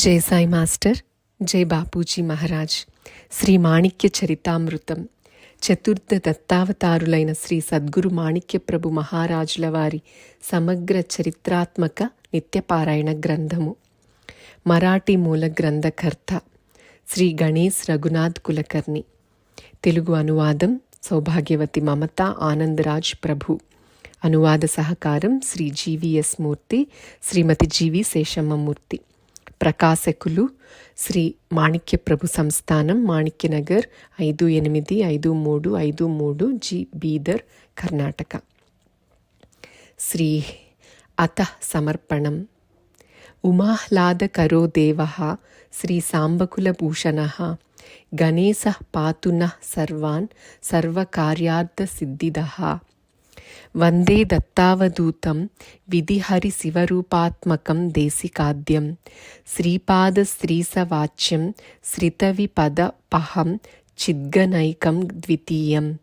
జై సాయి మాస్టర్ జై బాపూజీ మహారాజ్. శ్రీ మాణిక్య చరితామృతం. చతుర్థ దత్తావతారులైన శ్రీ సద్గురు మాణిక్య ప్రభు మహారాజుల వారి సమగ్ర చరిత్రాత్మక నిత్యపారాయణ గ్రంథము. మరాఠీ మూల గ్రంథకర్త శ్రీ గణేష్ రఘునాథ్ కులకర్ణి. తెలుగు అనువాదం సౌభాగ్యవతి మమత ఆనందరాజ్ ప్రభు. అనువాద సహకారం శ్రీ జీవీఎస్ మూర్తి శ్రీమతి జీవి శేషమ్మమూర్తి ప్రకాశకులు శ్రీ మాణిక్య ప్రభు సంస్థానం మాణిక్యనగర్ ఐదు ఎనిమిది ఐదు మూడు ఐదు మూడు జి బీదర్ కర్ణాటక. శ్రీ అత సమర్పణం. ఉమాహ్లాదకరో దేవ శ్రీ సాంబకులభూషణ గణేశ పాతున సర్వాన్ సర్వకార్యార్థసిద్ధిద వందే దత్తావధూతం విధిహరి శివరూపాత్మకం దేశికాద్యం. శ్రీపాద శ్రీసవాచ్యం శ్రితవిపదపహం చిద్గనైకం ద్వితీయం.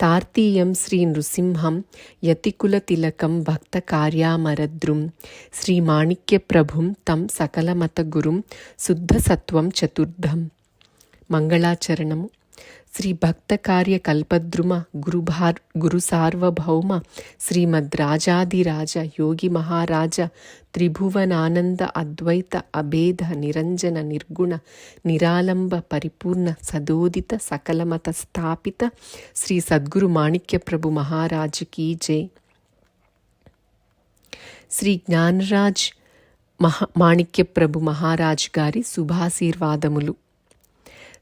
తార్తీయం శ్రీ నృసింహం యతికులతిలకం భక్తకార్యామరద్రుం శ్రీమాణిక్యప్రభుం తం సకలమతగురుం శుద్ధసత్వం చతుర్థం మంగళాచరణము. శ్రీ భక్త కార్య కల్పద్రుమ గురుభార్ గురు సార్వభౌమ శ్రీమద్ రాజాదిరాజ యోగి మహారాజ త్రిభువనానంద అద్వైత అభేద నిరంజన నిర్గుణ నిరాలంబ పరిపూర్ణ సదోదిత సకలమత స్థాపిత శ్రీ సద్గురు మాణిక్య ప్రభు మహారాజు కీ జై. శ్రీ జ్ఞానరాజ్ మహా మాణిక్య ప్రభు మహారాజ్ గారి శుభాశీర్వాదములు.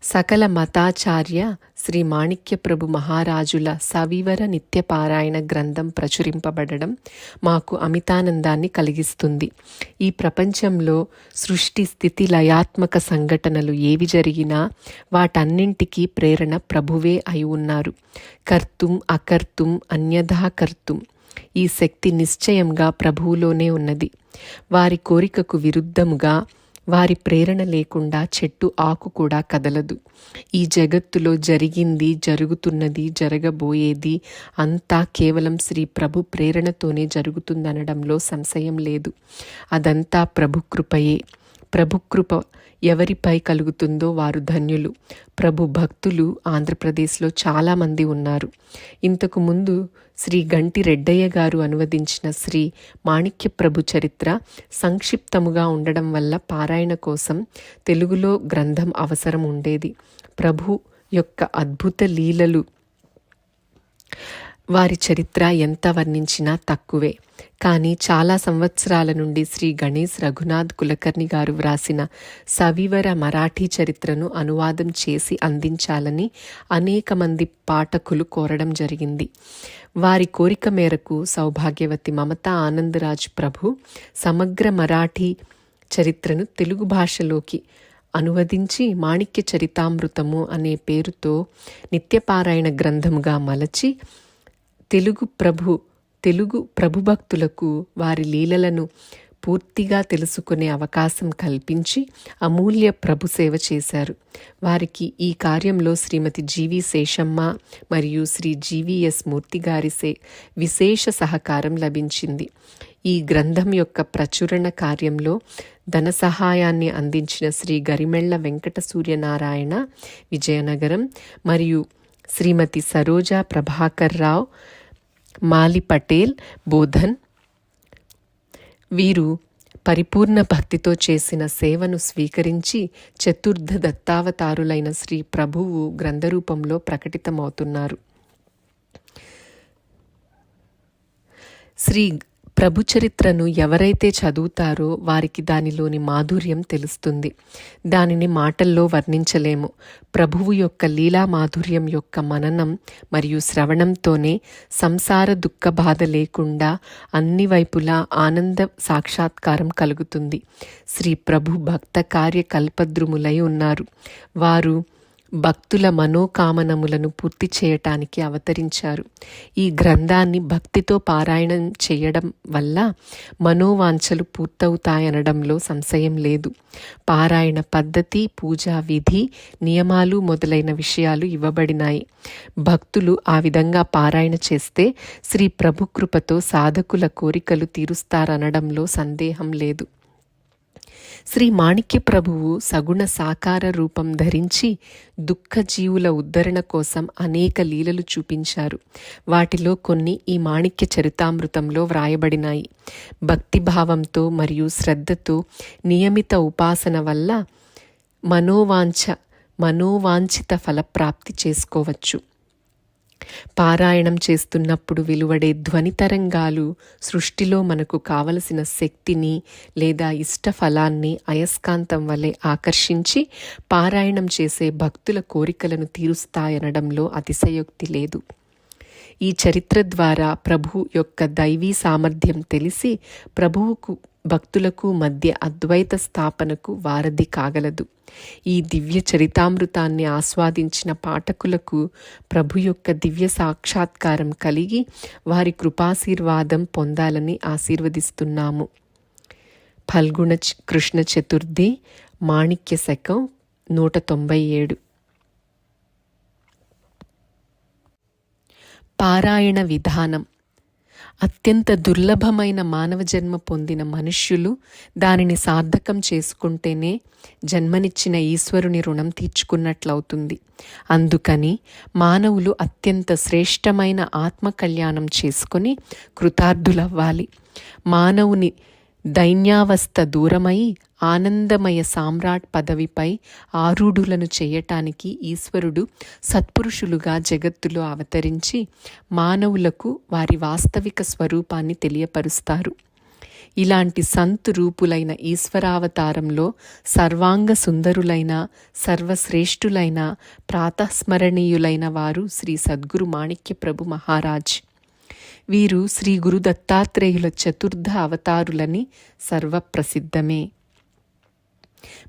సకల మతాచార్య శ్రీ మాణిక్యప్రభు మహారాజుల సవివర నిత్యపారాయణ గ్రంథం ప్రచురింపబడడం మాకు అమితానందాన్ని కలిగిస్తుంది. ఈ ప్రపంచంలో సృష్టి స్థితి లయాత్మక సంఘటనలు ఏవి జరిగినా వాటన్నింటికీ ప్రేరణ ప్రభువే అయి ఉన్నారు. కర్తుం అకర్తుం అన్యథా కర్తుం ఈ శక్తి నిశ్చయంగా ప్రభువులోనే ఉన్నది. వారి కోరికకు విరుద్ధముగా వారి ప్రేరణ లేకుండా చెట్టు ఆకు కూడా కదలదు. ఈ జగత్తులో జరిగింది జరుగుతున్నది జరగబోయేది అంతా కేవలం శ్రీ ప్రభు ప్రేరణతోనే జరుగుతుందనడంలో సంశయం లేదు. అదంతా ప్రభు కృపయే. ప్రభుకృప ఎవరిపై కలుగుతుందో వారు ధన్యులు. ప్రభు భక్తులు ఆంధ్రప్రదేశ్లో చాలామంది ఉన్నారు. ఇంతకు ముందు శ్రీ గంటి రెడ్డయ్య గారు అనువదించిన శ్రీ మాణిక్య ప్రభు చరిత్ర సంక్షిప్తముగా ఉండడం వల్ల పారాయణ కోసం తెలుగులో గ్రంథం అవసరం ఉండేది. ప్రభు యొక్క అద్భుత లీలలు వారి చరిత్ర ఎంత వర్ణించినా తక్కువే. కానీ చాలా సంవత్సరాల నుండి శ్రీ గణేష్ రఘునాథ్ కులకర్ణి గారు వ్రాసిన సవివర మరాఠీ చరిత్రను అనువాదం చేసి అందించాలని అనేక మంది పాఠకులు కోరడం జరిగింది. వారి కోరిక మేరకు సౌభాగ్యవతి మమత ఆనందరాజ్ ప్రభు సమగ్ర మరాఠీ చరిత్రను తెలుగు భాషలోకి అనువదించి మాణిక్య చరితామృతము అనే పేరుతో నిత్యపారాయణ గ్రంథముగా మలచి తెలుగు ప్రభు తెలుగు ప్రభుభక్తులకు వారి లీలలను పూర్తిగా తెలుసుకునే అవకాశం కల్పించి అమూల్య ప్రభు సేవ చేశారు. వారికి ఈ కార్యంలో శ్రీమతి జీవి శేషమ్మ మరియు శ్రీ జీవీఎస్ మూర్తి గారి సే విశేష సహకారం లభించింది. ఈ గ్రంథం యొక్క ప్రచురణ కార్యంలో ధన సహాయాన్ని అందించిన శ్రీ గరిమెళ్ళ వెంకట సూర్యనారాయణ విజయనగరం మరియు శ్రీమతి సరోజా ప్రభాకర్ రావు మాలి పటేల్ బోధన్. వీరు పరిపూర్ణ భక్తితో చేసిన సేవను స్వీకరించి చతుర్థ దత్తావతారులైన శ్రీ ప్రభువు గ్రంథరూపంలో ప్రకటితమవుతున్నారు. శ్రీ ప్రభు చరిత్రను ఎవరైతే చదువుతారో వారికి దానిలోని మాధుర్యం తెలుస్తుంది. దానిని మాటల్లో వర్ణించలేము. ప్రభువు యొక్క లీలా మాధుర్యం యొక్క మననం మరియు శ్రవణంతోనే సంసార దుఃఖ బాధ లేకుండా అన్ని వైపులా ఆనంద సాక్షాత్కారం కలుగుతుంది. శ్రీ ప్రభు భక్త కార్య కల్పద్రుములై ఉన్నారు. వారు భక్తుల మనోకామనములను పూర్తి చేయటానికి అవతరించారు. ఈ గ్రంథాన్ని భక్తితో పారాయణం చేయడం వల్ల మనోవాంఛలు పూర్తవుతాయనడంలో సంశయం లేదు. పారాయణ పద్ధతి పూజా విధి నియమాలు మొదలైన విషయాలు ఇవ్వబడినాయి. భక్తులు ఆ విధంగా పారాయణ చేస్తే శ్రీ ప్రభుకృపతో సాధకుల కోరికలు తీరుస్తారనడంలో సందేహం లేదు. శ్రీ మాణిక్య ప్రభువు సగుణ సాకార రూపం ధరించి దుఃఖ జీవుల ఉద్ధరణ కోసం అనేక లీలలు చూపించారు. వాటిలో కొన్ని ఈ మాణిక్య చరితామృతంలో వ్రాయబడినాయి. భక్తిభావంతో మరియు శ్రద్ధతో నియమిత ఉపాసన వల్ల మనోవాంఛ మనోవాంఛిత ఫలప్రాప్తి చేసుకోవచ్చు. పారాయణం చేస్తున్నప్పుడు వెలువడే ధ్వని తరంగాలు సృష్టిలో మనకు కావలసిన శక్తిని లేదా ఇష్ట ఫలాన్ని అయస్కాంతం వలె ఆకర్షించి పారాయణం చేసే భక్తుల కోరికలను తీరుస్తాయనడంలో అతిశయోక్తి లేదు. ఈ చరిత్ర ద్వారా ప్రభు యొక్క దైవీ సామర్థ్యం తెలిసి ప్రభువుకు భక్తులకు మధ్య అద్వైత స్థాపనకు వారధి కాగలదు. ఈ దివ్య చరితామృతాన్ని ఆస్వాదించిన పాఠకులకు ప్రభు యొక్క దివ్య సాక్షాత్కారం కలిగి వారి కృపాశీర్వాదం పొందాలని ఆశీర్వదిస్తున్నాము. ఫల్గుణ కృష్ణ చతుర్థి మాణిక్య శకం నూట తొంభై ఏడు. పారాయణ విధానం. అత్యంత దుర్లభమైన మానవ జన్మ పొందిన మనుష్యులు దానిని సార్థకం చేసుకుంటేనే జన్మనిచ్చిన ఈశ్వరుని రుణం తీర్చుకున్నట్లవుతుంది. అందుకని మానవులు అత్యంత శ్రేష్టమైన ఆత్మ కళ్యాణం చేసుకొని కృతార్థులవ్వాలి. మానవుని దైన్యావస్థ దూరమై ఆనందమయ సామ్రాట్ పదవిపై ఆరూఢులను చేయటానికి ఈశ్వరుడు సత్పురుషులుగా జగత్తులో అవతరించి మానవులకు వారి వాస్తవిక స్వరూపాన్ని తెలియపరుస్తారు. ఇలాంటి సంతు రూపులైన ఈశ్వరావతారంలో సర్వాంగ సుందరులైన సర్వశ్రేష్ఠులైన ప్రాతస్మరణీయులైన వారు శ్రీ సద్గురు మాణిక్య ప్రభు మహారాజ్. వీరు శ్రీ గురు దత్తాత్రేయుల చతుర్థ అవతారులని సర్వప్రసిద్ధమే.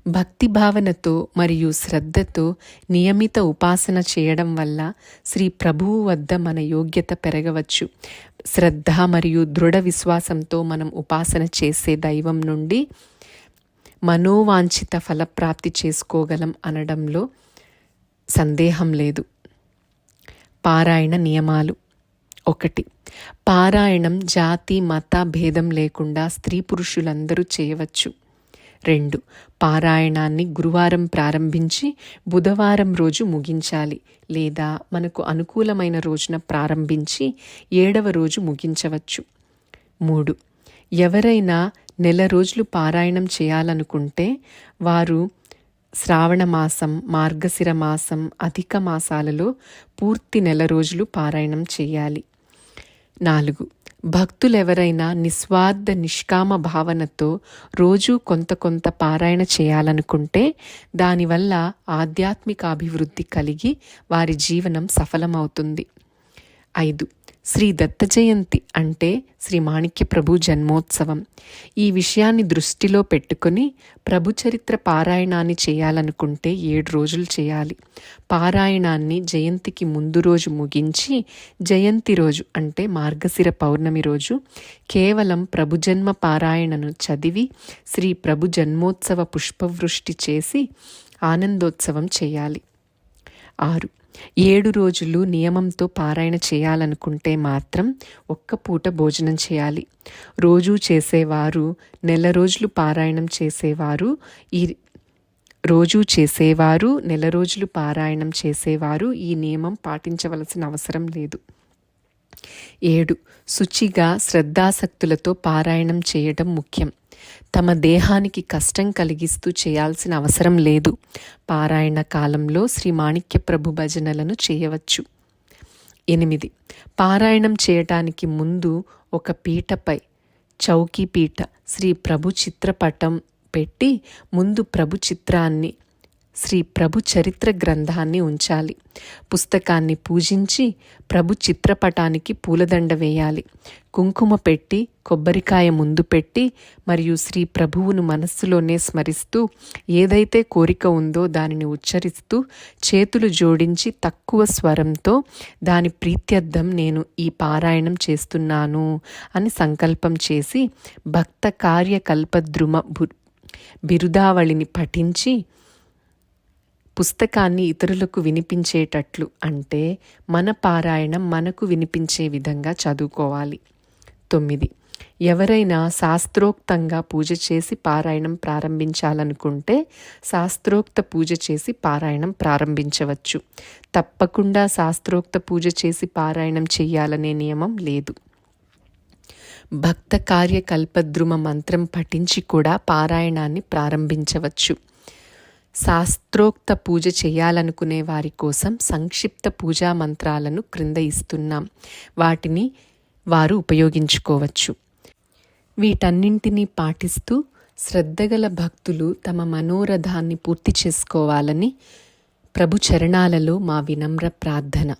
భక్తి భావనతో మరియు శ్రద్ధతో నియమిత ఉపాసన చేయడం వల్ల శ్రీ ప్రభువు వద్ద మన యోగ్యత పెరగవచ్చు. శ్రద్ధ మరియు దృఢ విశ్వాసంతో మనం ఉపాసన చేసే దైవం నుండి మనోవాంఛిత ఫలప్రాప్తి చేసుకోగలం అనడంలో సందేహం లేదు. పారాయణ నియమాలు. ఒకటి పారాయణం జాతి మత భేదం లేకుండా స్త్రీ పురుషులందరూ చేయవచ్చు. రెండు. పారాయణాన్ని గురువారం ప్రారంభించి బుధవారం రోజు ముగించాలి. లేదా మనకు అనుకూలమైన రోజున ప్రారంభించి ఏడవ రోజు ముగించవచ్చు. మూడు. ఎవరైనా నెల రోజులు పారాయణం చేయాలనుకుంటే వారు శ్రావణ మాసం మార్గశిర మాసం అధిక మాసాలలో పూర్తి నెల రోజులు పారాయణం చేయాలి. నాలుగు. భక్తులెవరైనా నిస్వార్థ నిష్కామ భావనతో రోజూ కొంత కొంత పారాయణ చేయాలనుకుంటే దానివల్ల ఆధ్యాత్మిక అభివృద్ధి కలిగి వారి జీవనం సఫలమవుతుంది. ఐదు శ్రీ దత్త జయంతి అంటే శ్రీ మాణిక్య ప్రభు జన్మోత్సవం. ఈ విషయాన్ని దృష్టిలో పెట్టుకుని ప్రభు చరిత్ర పారాయణాన్ని చేయాలనుకుంటే ఏడు రోజులు చేయాలి. పారాయణాన్ని జయంతికి ముందు రోజు ముగించి జయంతి రోజు అంటే మార్గశిర పౌర్ణమి రోజు కేవలం ప్రభు జన్మ పారాయణను చదివి శ్రీ ప్రభు జన్మోత్సవ పుష్పవృష్టి చేసి ఆనందోత్సవం చేయాలి. ఆరు. ఏడు రోజులు నియమంతో పారాయణ చేయాలనుకుంటే మాత్రం ఒక్క పూట భోజనం చేయాలి. రోజు చేసేవారు నెల రోజులు పారాయణం చేసేవారు ఈ రోజు చేసేవారు నెల రోజులు పారాయణం చేసేవారు ఈ నియమం పాటించవలసిన అవసరం లేదు. ఏడు. శుచిగా శ్రద్ధాసక్తులతో పారాయణం చేయడం ముఖ్యం. తమ దేహానికి కష్టం కలిగిస్తూ చేయాల్సిన అవసరం లేదు. పారాయణ కాలంలో శ్రీ మాణిక్య ప్రభు భజనలను చేయవచ్చు. ఎనిమిది. పారాయణం చేయటానికి ముందు ఒక పీటపై చౌకీ పీట శ్రీ ప్రభు చిత్రపటం పెట్టి ముందు ప్రభు చిత్రాన్ని శ్రీ ప్రభు చరిత్ర గ్రంథాన్ని ఉంచాలి. పుస్తకాన్ని పూజించి ప్రభు చిత్రపటానికి పూలదండ వేయాలి. కుంకుమ పెట్టి కొబ్బరికాయ ముందు పెట్టి మరియు శ్రీ ప్రభువును మనస్సులోనే స్మరిస్తూ ఏదైతే కోరిక ఉందో దానిని ఉచ్చరిస్తూ చేతులు జోడించి తక్కువ స్వరంతో దాని ప్రీత్యర్థం నేను ఈ పారాయణం చేస్తున్నాను అని సంకల్పం చేసి భక్త కార్యకల్పద్రుమ బిరుదావళిని పఠించి పుస్తకాన్ని ఇతరులకు వినిపించేటట్లు అంటే మన పారాయణం మనకు వినిపించే విధంగా చదువుకోవాలి. తొమ్మిది. ఎవరైనా శాస్త్రోక్తంగా పూజ చేసి పారాయణం ప్రారంభించాలనుకుంటే శాస్త్రోక్త పూజ చేసి పారాయణం ప్రారంభించవచ్చు. తప్పకుండా శాస్త్రోక్త పూజ చేసి పారాయణం చేయాలనే నియమం లేదు. భక్త కార్యకల్పద్రుమ మంత్రం పఠించి కూడా పారాయణాన్ని ప్రారంభించవచ్చు. శాస్త్రోక్త పూజ చేయాలనుకునే వారి కోసం సంక్షిప్త పూజా మంత్రాలను క్రింద ఇస్తున్నాం. వాటిని వారు ఉపయోగించుకోవచ్చు. వీటన్నింటినీ పాటిస్తూ శ్రద్ధగల భక్తులు తమ మనోరథాన్ని పూర్తి చేసుకోవాలని ప్రభు చరణాలలో మా వినమ్ర ప్రార్థన.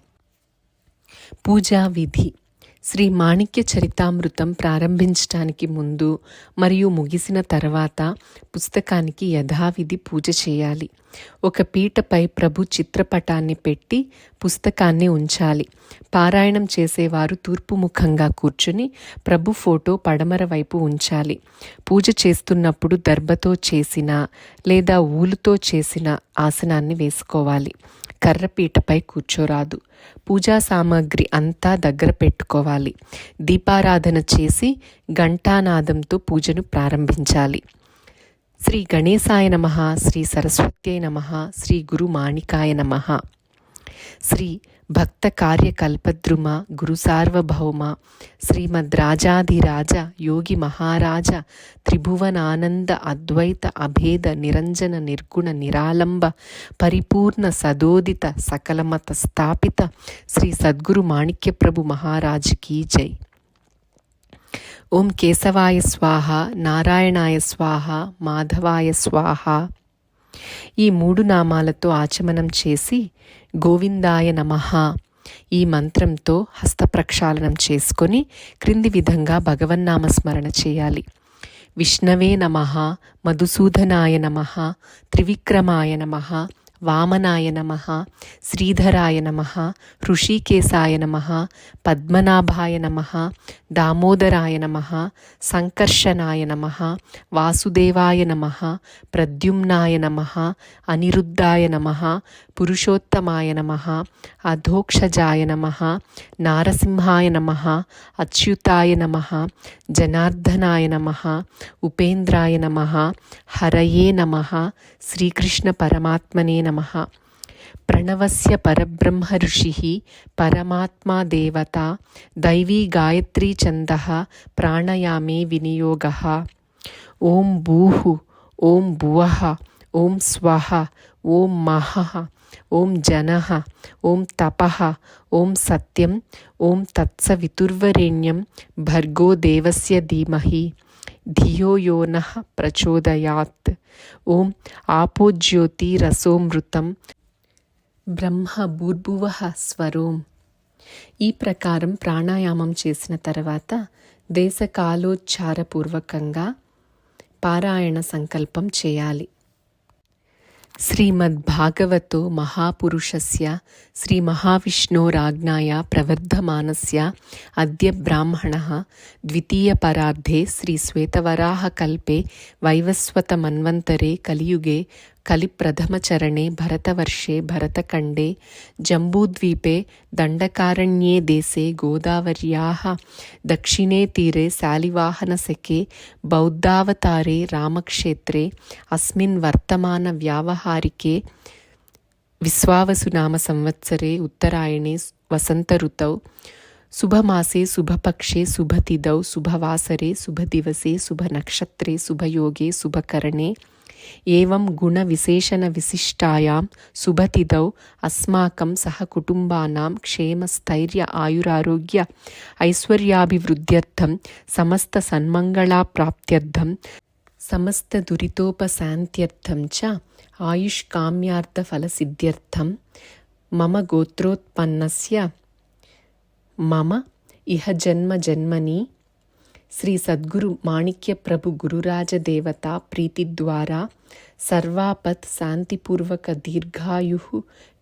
పూజా విధి. శ్రీ మాణిక్య చరితామృతం ప్రారంభించటానికి ముందు మరియు ముగిసిన తర్వాత పుస్తకానికి యథావిధి పూజ చేయాలి. ఒక పీటపై ప్రభు చిత్రపటాన్ని పెట్టి పుస్తకాన్ని ఉంచాలి. పారాయణం చేసేవారు తూర్పు ముఖంగా కూర్చుని ప్రభు ఫోటో పడమర వైపు ఉంచాలి. పూజ చేస్తున్నప్పుడు దర్భతో చేసిన లేదా ఊలుతో చేసిన ఆసనాన్ని వేసుకోవాలి. కర్రపీటపై కూర్చోరాదు. పూజా సామాగ్రి అంతా దగ్గర పెట్టుకోవాలి. దీపారాధన చేసి ఘంటానాదంతో పూజను ప్రారంభించాలి. శ్రీ గణేశాయ నమ శ్రీ సరస్వత్యై నమ శ్రీ గురు మాణికాయ నమ. శ్రీ భక్త కార్యకల్పద్రుమ గురు సార్వభౌమ శ్రీమద్ రాజాధిరాజ యోగి మహారాజ త్రిభువనానంద అద్వైత అభేద నిరంజన నిర్గుణ నిరాలంబ పరిపూర్ణ సదోదిత సకలమత స్థాపిత శ్రీ సద్గురు మాణిక్యప్రభు మహారాజ్ కీ జై ఓం కేశవాయ స్వాహ నారాయణాయ స్వాహ మాధవాయ స్వాహ ఈ మూడు నామాలతో ఆచమనం చేసి గోవిందాయ నమః ఈ మంత్రంతో హస్త ప్రక్షాళనం చేసుకొని క్రింది విధంగా భగవన్నామ స్మరణ చేయాలి. విష్ణవే నమ మధుసూదనాయ నమ త్రివిక్రమాయ నమ వామనాయ నమ శ్రీధరాయ నమ ఋషికేశాయ నమ పద్మనాభాయ నమ దామోదరాయ నమ సంకర్షణాయ నమ వాసుదేవాయ నమ ప్రద్యుమ్నాయ నమ అనిరుద్ధాయ నమ పురుషోత్తమాయ నమ అధోక్షజాయ నమ నారసింహాయ నమ అచ్యుతాయ నమ జనార్దనాయ నమ ఉపేంద్రాయ నమ హరయే నమ శ్రీకృష్ణ పరమాత్మనే నమ ప్రణవస్య పరబ్రహ్మ ఋషి పరమాత్మా దేవత దైవీ గాయత్రీ ఛంద ప్రాణయామే వినియోగ ఓం భూహు ఓం భువః ఓం స్వహ ఓం జన ఓం తప ఓం ఓం సత్యం ఓం తత్సవితుర్వరేణ్యం భర్గో దేవస్య ధీమహి. ధియో యో ప్రచోదయాత్. ఓం ఆపోజ్యోతిరసోమృతం బ్రహ్మ భూర్భువ స్వరోం. ఈ ప్రకారం ప్రాణాయామం చేసిన తర్వాత దేశకాలోచ్చారపూర్వకంగా పారాయణ సంకల్పం చేయాలి. श्रीमद्भागवतो महापुरुषस्य श्रीमहाविष्णोराज्ञाया प्रवर्धमानस्य अद्य ब्राह्मणः द्वितीयपराधे श्रीश्वेतवराहकल्पे वैवस्वतमन्वन्तरे कलियुगे కలిप्रथमचरणे भरतवर्षे भरतखण्डे जम्बूद्वीपे, दण्डकारण्ये देशे गोदावर्याः, दक्षिणे तीरे शालिवाहनशके बौद्धावतारे, रामक्षेत्रे, अस्मिन् वर्तमानव्यावहारिके विश्वावसुनामसंवत्सरे उत्तरायणे, वसन्तऋतौ, शुभमासे, शुभपक्षे शुभतिथौ शुभवासरे, शुभदिवसे, शुभनक्षत्रे, शुभयोगे, शुभकरणे एवं गुणविशेषणविशिष्टायां शुभतिथौ अस्माकं सहकुटुम्बानां क्षेमस्थैर्य आयुरारोग्य ऐश्वर्याभिवृद्ध्यर्थं समस्तसन्मङ्गलाप्राप्त्यर्थं समस्तदुरितोपशान्त्यर्थं च आयुष्काम्यार्थफलसिद्ध्यर्थं मम गोत्रोत्पन्नस्य మమ ఇహ జన్మ జన్మని శ్రీ సద్గురు మాణిక్య ప్రభు గురురాజదేవత ప్రీతి ద్వారా సర్వాపత్ శాంతిపూర్వక దీర్ఘాయు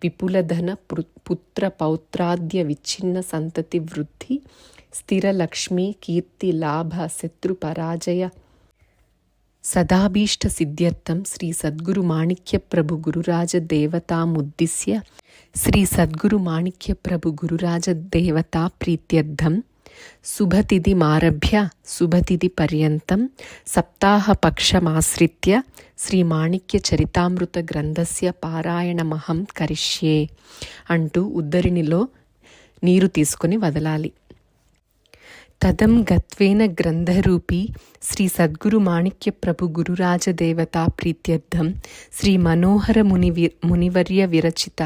విపులధన పుత్ర పౌత్రాద్య విచ్ఛిన్న సంతతి వృద్ధి స్థిర లక్ష్మీ కీర్తి లాభ శత్రు పరాజయ. సదాభీష్ట సిద్ధ్యర్థం శ్రీ సద్గురు మాణిక్య ప్రభు గురురాజ దేవతాముద్దిశ్య శ్రీ సద్గురు మాణిక్య ప్రభు గురురాజ దేవతా ప్రీత్యర్థం శుభతిథిమారభ్య శుభతిథి పర్యంతం సప్తాహపక్షమాశ్రిత్య శ్రీమాణిక్య చరితామృత గ్రంథస్య పారాయణమహం కరిష్యే అంటూ ఉద్దరినిలో నీరు తీసుకొని వదలాలి. తదం గత్వేన గ్రంథరూపి శ్రీ సద్గురు మాణిక్య ప్రభు గురురాజదేవతా ప్రీత్యర్థం శ్రీ మనోహర ముని వి- మునివర్య విరచిత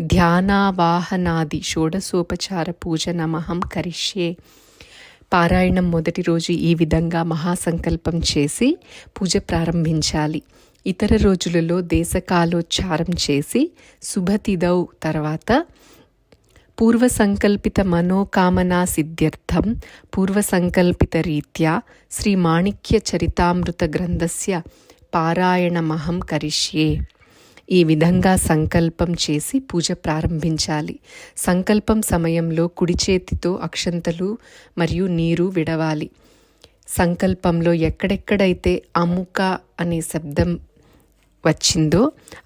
ధ్యానావాహనాది షోడసోపచార పూజనమహం కరిష్యే. పారాయణం మొదటి రోజు ఈ విధంగా మహాసంకల్పం చేసి పూజ ప్రారంభించాలి. ఇతర రోజులలో దేశకాలోచ్చారం చేసి శుభతిదౌ తర్వాత పూర్వ సంకల్పిత మనోకామనా సిద్ధ్యర్థం పూర్వ సంకల్పిత రీత్యా శ్రీ మాణిక్య చరితామృత గ్రంథస్య పారాయణమహం కరిష్యే. ఈ విధంగా సంకల్పం చేసి పూజ ప్రారంభించాలి. సంకల్పం సమయంలో కుడి చేతితో అక్షంతలు మరియు నీరు విడవాలి. సంకల్పంలో ఎక్కడెక్కడైతే అముక అనే శబ్దం వచ్చిందో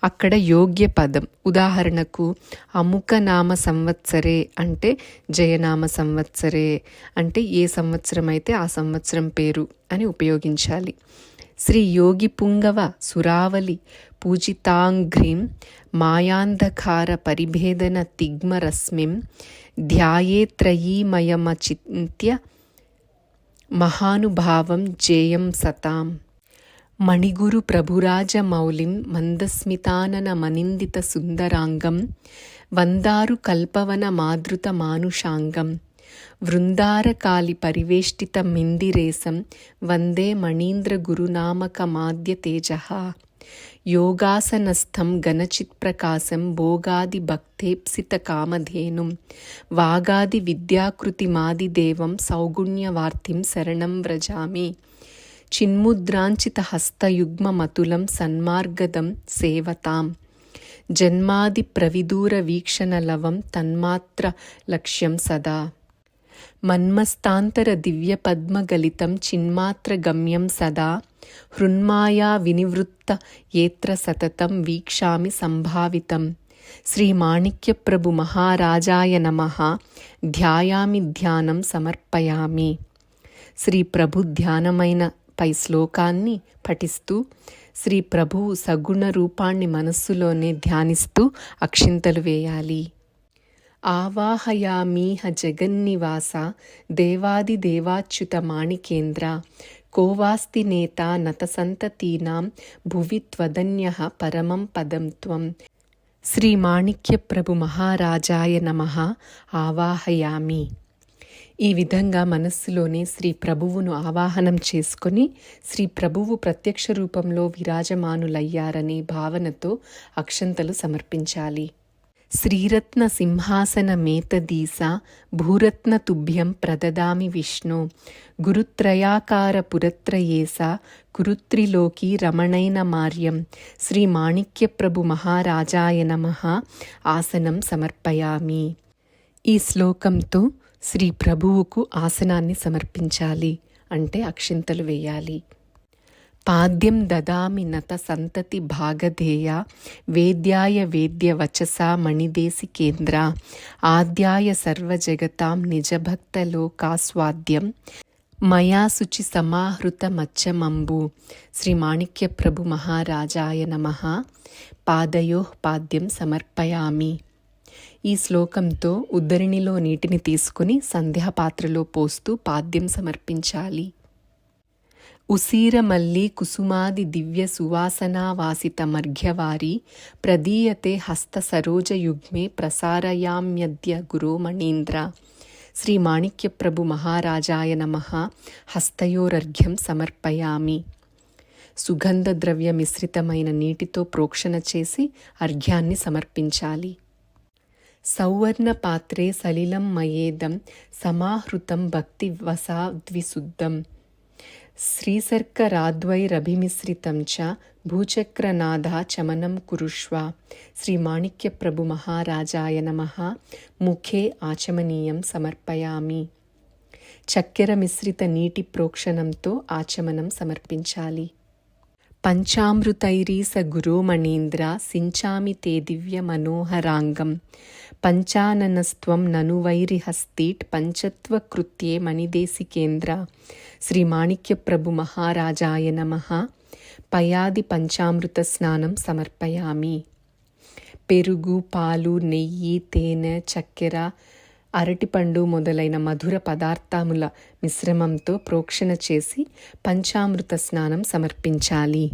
అక్కడ యోగ్య పదం. ఉదాహరణకు అముక నామ సంవత్సరే అంటే జయనామ సంవత్సరే అంటే ఏ సంవత్సరం అయితే ఆ సంవత్సరం పేరు అని ఉపయోగించాలి. శ్రీ యోగి పుంగవ సురావలి పూజితాంఘ్రిం మాయాంధకార పరిభేదన తిగ్మరశ్మిం ధ్యాయేత్రయీమయమచింత్య మహానుభావం జేయం సతాం. మణిగురు ప్రభురాజమౌలిం మందస్మితానన మనిందిత సుందరాంగం వందారు కల్పవన మాదృత మానుషాంగం. వృందారకాలి పరివేష్టిత మిందిరేసం వందే మణీంద్ర గురునామక మాద్య తేజ. యోగాసనస్థం గణచిత్ప్రకాశం భోగాది భక్తేప్సిత కామధేనుం వాగాది విద్యాకృతిమాది దేవం సౌగుణ్యవార్తిం శరణం వ్రజామి. చిన్ముద్రాంచిత హస్తయుగ్మమతులం సన్మార్గదం సేవతాం. జన్మాది ప్రవిదూర వీక్షణలవం తన్మాత్ర లక్ష్యం సదా. మన్మస్తాంతర దివ్య పద్మగలితం చిన్మాత్ర గమ్యం సదా. హృన్మాయా వినివృత్త ఏత్ర సతతం వీక్షామి సంభావితం. శ్రీ మాణిక్యప్రభు మహారాజాయ నమ. ధ్యాయామి ధ్యానం సమర్పయామి. శ్రీ ప్రభు ధ్యానమైన పై శ్లోకాన్ని పఠిస్తూ శ్రీ ప్రభువు సగుణ రూపాన్ని మనస్సులోనే ధ్యానిస్తూ అక్షింతలు వేయాలి. ఆవాహయామీహ జగన్నివాస దేవాదిదేవాచ్యుత మాణికేంద్ర కోవాస్తి నేత నతసంతతీనాం భువి త్వదన్య పరమం పదం త్వం. శ్రీ మాణిక్యప్రభు మహారాజాయ నమ ఆవాహయామి. ఈ విధంగా మనస్సులోనే శ్రీ ప్రభువును ఆవాహనం చేసుకొని శ్రీ ప్రభువు ప్రత్యక్ష రూపంలో విరాజమానులయ్యారనే భావనతో అక్షంతలు సమర్పించాలి. శ్రీరత్న సింహాసన మేతదీస భూరత్న తుభ్యం ప్రదదామి విష్ణు. గురుత్రయాకార పురత్రయేస కురుత్రిలోకి రమణైన మార్యం. శ్రీ మాణిక్యప్రభు మహారాజాయ నమ. ఆసనం సమర్పయామి. ఈ శ్లోకంతో శ్రీ ప్రభువుకు ఆసనాన్ని సమర్పించాలి. అంటే అక్షింతలు వేయాలి. పాద్యం దదామి నత సంతతి భాగధేయ వేద్యాయ వేద్య వచసా మణిదేశి కేంద్ర ఆద్యాయ సర్వజగతాం నిజభక్తలోకాస్వాద్యం మయా శుచి సమాహృత మచ్చమంబు. శ్రీ మాణిక్య ప్రభు మహారాజాయ నమ. పాదయో పాద్యం సమర్పయామి. ఈ శ్లోకంతో ఉద్దరిణిలో నీటిని తీసుకుని సంధ్యాపాత్రలో పోస్తూ పాద్యం సమర్పించాలి. ఉసీరమల్లి కుసుమాది దివ్య సువాసనావాసిత మర్ఘ్యవారి ప్రదీయతే హస్త సరోజయుగ్మే ప్రసారయామ్యద్య గురో మణీంద్ర శ్రీ మాణిక్యప్రభు మహారాజాయ నమ. హస్తయోరర్ఘ్యం సమర్పయామి. సుగంధ ద్రవ్య మిశ్రితమైన నీటితో ప్రోక్షణ చేసి అర్ఘ్యాన్ని సమర్పించాలి. సౌవర్ణ పాత్రే సలిలం మయేదం. సమాహృతం భక్తి వసాద్విశుద్ధం శ్రీసర్కరాద్వైరభిమిశ్రితం చ భూచక్రనాథ చమనం కురుష్వ. శ్రీ మాణిక్యప్రభు మహారాజాయ నమ. ముఖే ఆచమనీయం సమర్పయామి. చక్కెర మిశ్రిత నీటి ప్రోక్షణంతో ఆచమనం సమర్పించాలి. పంచామృతైరీ స గురోమణీంద్ర సించామి తే దివ్య మనోహరాంగం. పంచాననస్త్వం నను వైరిహస్తీట్ పంచత్వ కృత్యే మణిదేశికేంద్ర. శ్రీ మాణిక్యప్రభు మహారాజాయ నమ. పయాది పంచామృత స్నానం సమర్పయామి. పెరుగు పాలు నెయ్యి తేనె చక్కెర అరటిపండు మొదలైన మధుర పదార్థముల మిశ్రమంతో ప్రోక్షణ చేసి పంచామృత స్నానం సమర్పించాలి.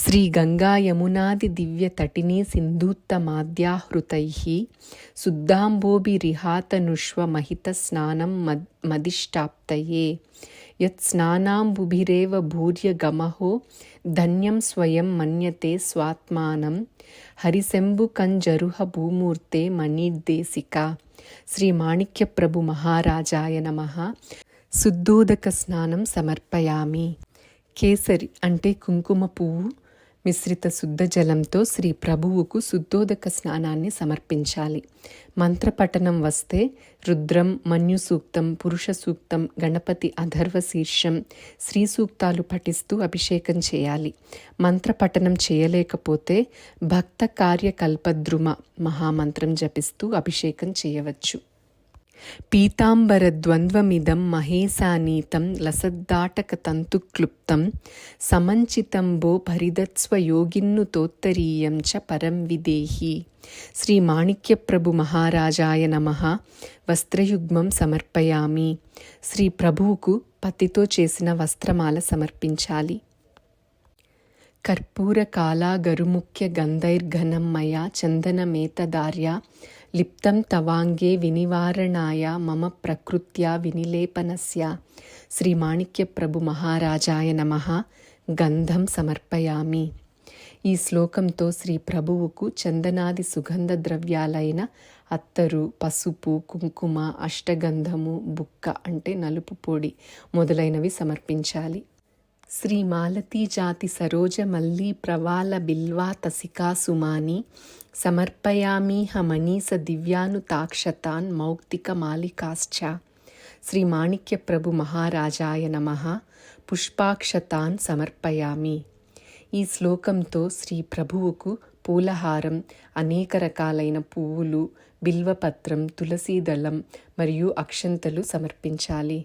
శ్రీ గంగా యమునాది దివ్య తటిని సింధూత్తమాద్యాహృతై శుద్ధాంబోభిరిహాతనుష్వ మహిత స్నానం మద్ మదిష్టాప్తయే. యత్ స్నానాంబుభిరేవ భూర్య గమహో ధన్యం స్వయం మన్యతే స్వాత్మానం హరిశంభు కంజరుహ భూమూర్తే మణిర్దేశిక. శ్రీ మాణిక్య ప్రభు మహారాజాయ నమ. శుద్ధోదక స్నానం సమర్పయామి. కేసరి అంటే కుంకుమ పువ్వు మిశ్రిత శుద్ధ జలంతో శ్రీ ప్రభువుకు శుద్ధోదక స్నానాన్ని సమర్పించాలి. మంత్రపఠనం వస్తే రుద్రం మన్యు సూక్తం పురుష సూక్తం గణపతి అధర్వ శీర్షం శ్రీ సూక్తాలు పఠిస్తూ అభిషేకం చేయాలి. మంత్రపఠనం చేయలేకపోతే భక్త కార్యకల్పద్రుమ మహామంత్రం జపిస్తూ అభిషేకం చేయవచ్చు. పీతాంబరద్వంద్వమిదం మహేశానీతం లసద్దాటకతంతుక్లుప్తం సమంచితంబో పరిదత్స్వయోగిన్ను తోత్తరీయం చ పరం విదేహి. శ్రీ మాణిక్యప్రభు మహారాజాయ నమ. వస్త్రయుగ్మం సమర్పయామి. శ్రీ ప్రభువుకు పత్తితో చేసిన వస్త్రమాల సమర్పించాలి. కర్పూర కాలాగరుముఖ్య గంధైర్ఘనం మయా చందనమేతదార్య లిప్తం తవాంగే వినివారణాయ మమ ప్రకృత్యా వినిలేపనస్య. శ్రీ మాణిక్య ప్రభు మహారాజాయ నమ. గంధం సమర్పయామి. ఈ శ్లోకంతో శ్రీ ప్రభువుకు చందనాది సుగంధ ద్రవ్యాలైన అత్తరు పసుపు కుంకుమ అష్టగంధము బుక్క అంటే నలుపు పొడి మొదలైనవి సమర్పించాలి. శ్రీ మాలతీ జాతి సరోజ మల్లీ ప్రవాల బిల్వా తసికా సుమాని సమర్పయామి మనీస దివ్యానుతాక్షతాన్ మౌక్తిక మాలికాశ్చ. శ్రీ మాణిక్య ప్రభు మహారాజాయ నమ. పుష్పాక్షతాన్ సమర్పయామి. ఈ శ్లోకంతో శ్రీ ప్రభువుకు పూలహారం అనేక రకాలైన పువ్వులు బిల్వపత్రం తులసీదళం మరియు అక్షంతలు సమర్పించాలి.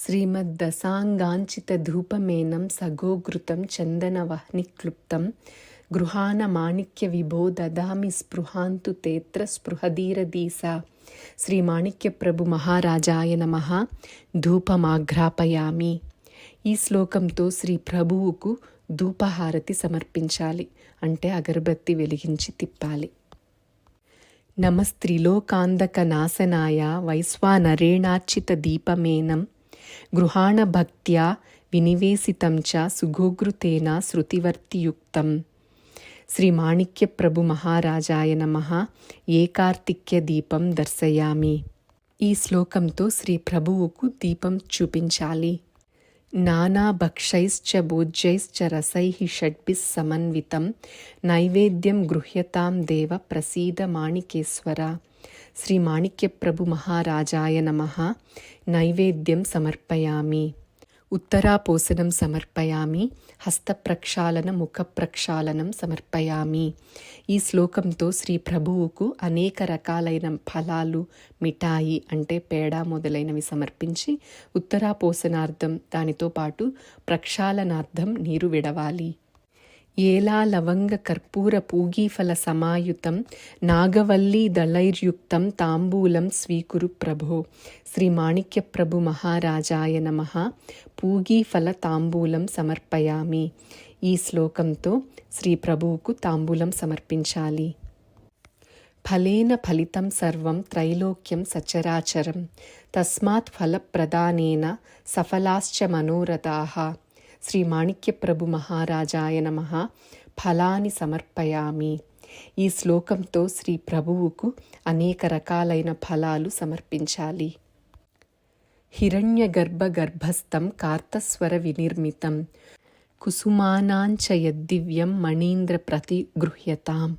శ్రీమద్దసాంగాంచితధూపమేనం సగోఘృతం చందనవహ్నిక్లుప్తం గృహాన మాణిక్య విభో దదామి స్పృహాంతు తేత్ర స్పృహధీరదీస శ్రీ మాణిక్య ప్రభు మహారాజాయ నమ ధూపమాఘ్రాపయామి ఈ శ్లోకంతో శ్రీ ప్రభువుకు ధూపహారతి సమర్పించాలి. అంటే అగరబత్తి వెలిగించి తిప్పాలి. నమస్త్రిలోకాందక నాశనాయ వైశ్వానరేణార్చిత దీపమేనం గృహాణ భక్త్యా వినివేశితం చ సుగోగృతేన శృతివర్తియుక్తం. శ్రీ మాణిక్య ప్రభు మహారాజాయ నమ. ఏకార్తిక్య దీపం దర్శయామి. ఈ శ్లోకంతో శ్రీ ప్రభువుకు దీపం చూపించాలి. నానాభక్షైశ్చ భోజ్యైశ్చ రసై షడ్భిస్ సమన్వితం. నైవేద్యం గృహ్యతాం దేవ ప్రసీద మాణికేశ్వర. శ్రీ మాణిక్యప్రభు మహారాజాయ నమ. నైవేద్యం సమర్పయామి. ఉత్తరాపోసనం సమర్పయామి. హస్తప్రక్షాళన ముఖ ప్రక్షాళనం సమర్పయామి. ఈ శ్లోకంతో శ్రీ ప్రభువుకు అనేక రకాలైన ఫలాలు మిఠాయి అంటే పేడ మొదలైనవి సమర్పించి ఉత్తరాపోసనార్థం దానితో పాటు ప్రక్షాళనార్థం నీరు విడవాలి. ఏలా లవంగ కర్పూర పూగీఫల సమాయుతం నాగవల్లీ దళైర్యుక్తం తాంబూలం స్వీకురు ప్రభో. శ్రీ మాణిక్య ప్రభు మహారాజాయ నమ. పూగీఫల తాంబూలం సమర్పయామి. ఈ శ్లోకంతో శ్రీ ప్రభువుకు తాంబూలం సమర్పించాలి. ఫలేన ఫలితం సర్వం త్రైలోక్యం సచరాచరం. తస్మాత్ ఫలప్రదానేన సఫలాశ్చ మనోరథా. శ్రీ మాణిక్యప్రభు మహారాజాయ నమ. ఫలాని సమర్పయామి. ఈ శ్లోకంతో శ్రీ ప్రభువుకు అనేక రకాలైన ఫలాలు సమర్పించాలి. హిరణ్య గర్భ గర్భస్థం కార్తస్వర వినిర్మితం. కుసుమానాంచ యద్దివ్యం మణీంద్ర ప్రతి గృహ్యతాం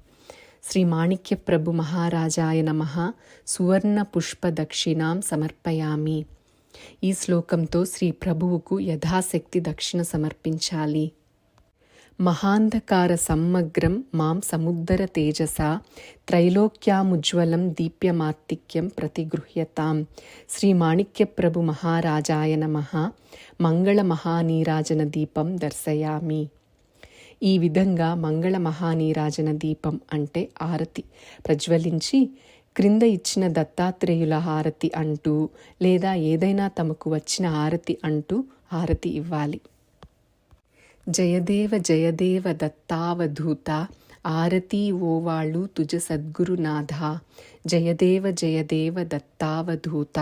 శ్రీ మాణిక్య ప్రభు మహారాజాయ నమ. సువర్ణ పుష్ప దక్షిణాం సమర్పయామి. ఈ శ్లోకంతో శ్రీ ప్రభువుకు యథాశక్తి దక్షిణ సమర్పించాలి. మహాంధకార సమ్మగ్రం మాం సముద్దర తేజస త్రైలోక్యాముజ్వలం దీప్యమార్తిక్యం ప్రతిగృహ్యతాం. శ్రీ మాణిక్యప్రభు మహారాజాయ నమ. మంగళ మహానీరాజన దీపం దర్శయామి. ఈ విధంగా మంగళ మహానీరాజన దీపం అంటే ఆరతి ప్రజ్వలించి క్రింద ఇచ్చిన దత్తాత్రేయుల హారతి అంటూ లేదా ఏదైనా తమకు వచ్చిన హారతి అంటూ హారతి ఇవ్వాలి. జయదేవ జయదేవ దత్తావధూత ఆరతి ఓవాళ్ళు తుజ సద్గురునాథ జయదేవ జయదేవ దత్తావధూత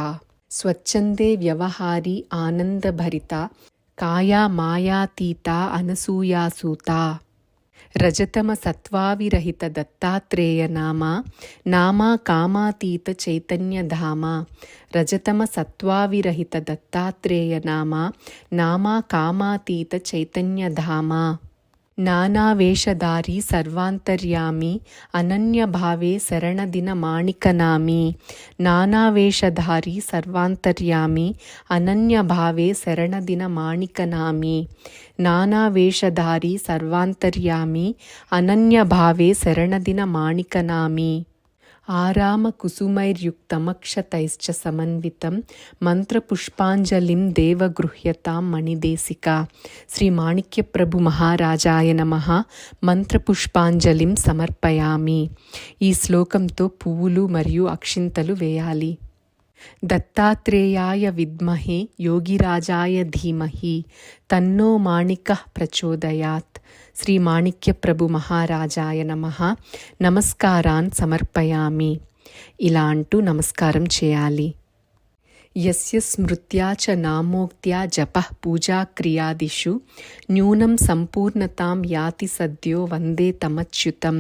స్వచ్ఛందే వ్యవహారి ఆనందభరిత కాయా మాయాతీత అనసూయాసూత. రజతమ సత్వావిరహిత దత్తాత్రేయ నామ నామా కామాతీత చైతన్యధామ రజతమ సత్వావిరహిత దత్తాత్రేయ నామ నామా కామాతీత చైతన్యధామ नानावेशधारी सर्वान्तर्यामी अनन्यभावे शरणदिनमाणिकनामी नानावेशधारी सर्वान्तर्यामी अनन्यभावे शरणदिनमाणिकनामी नानावेशधारी सर्वान्तर्यामी अनन्यभावे शरणदिनमाणिकनामी ఆరామకుసుమైర్యుక్తమక్షతైశ్చ సమన్వితం మంత్రపుష్పాంజలిం దేవగృహ్యతాం మణిదేశిక. శ్రీ మాణిక్యప్రభు మహారాజాయ నమ. మంత్రపుష్పాంజలిం సమర్పయామి. ఈ శ్లోకంతో పువ్వులు మరియు అక్షింతలు వేయాలి. దత్తాత్రేయాయ విద్మహే యోగిరాజాయ ధీమహి. తన్నో మాణిక ప్రచోదయాత్. శ్రీ మాణిక్యప్రభు మహారాజాయ నమ నమస్కారాన్ సమర్పయామి ఇలా అంటూ నమస్కారం చేయాలి యస్య స్మృత్యా చ నామోక్త్యా జప పూజా క్రియాదిషు న్యూనం సంపూర్ణతాం యాతి సద్యో వందే తమచ్యుతం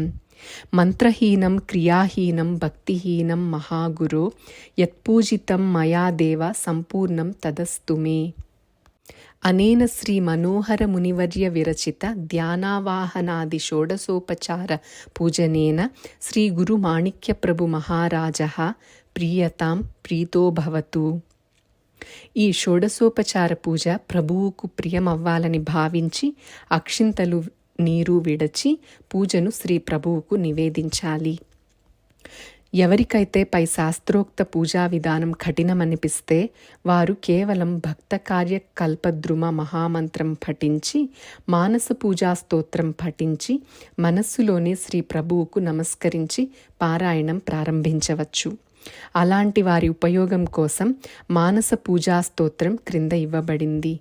మంత్రహీనం క్రియాహీనం భక్తిహీనం మహాగురో యత్పూజితం మయా దేవ సంపూర్ణం తదస్తు మే అనేన శ్రీ మనోహర మునివర్య విరచిత ధ్యానావాహనాది షోడసోపచార పూజనేన శ్రీ గురు మాణిక్య ప్రభు మహారాజ ప్రియతాం ప్రీతో భవతు. ఈ షోడసోపచార పూజ ప్రభువుకు ప్రియమవ్వాలని భావించి అక్షింతలు నీరు విడచి పూజను శ్రీ ప్రభువుకు నివేదించాలి. ఎవరికైతే పై శాస్త్రోక్త పూజా విధానం కఠినమనిపిస్తే వారు కేవలం భక్త కార్యకల్పద్రుమ మహామంత్రం పఠించి మానస పూజా స్తోత్రం పఠించి మనస్సులోనే శ్రీ ప్రభువుకు నమస్కరించి పారాయణం ప్రారంభించవచ్చు. అలాంటి వారి ఉపయోగం కోసం మానస పూజా స్తోత్రం క్రింద ఇవ్వబడింది.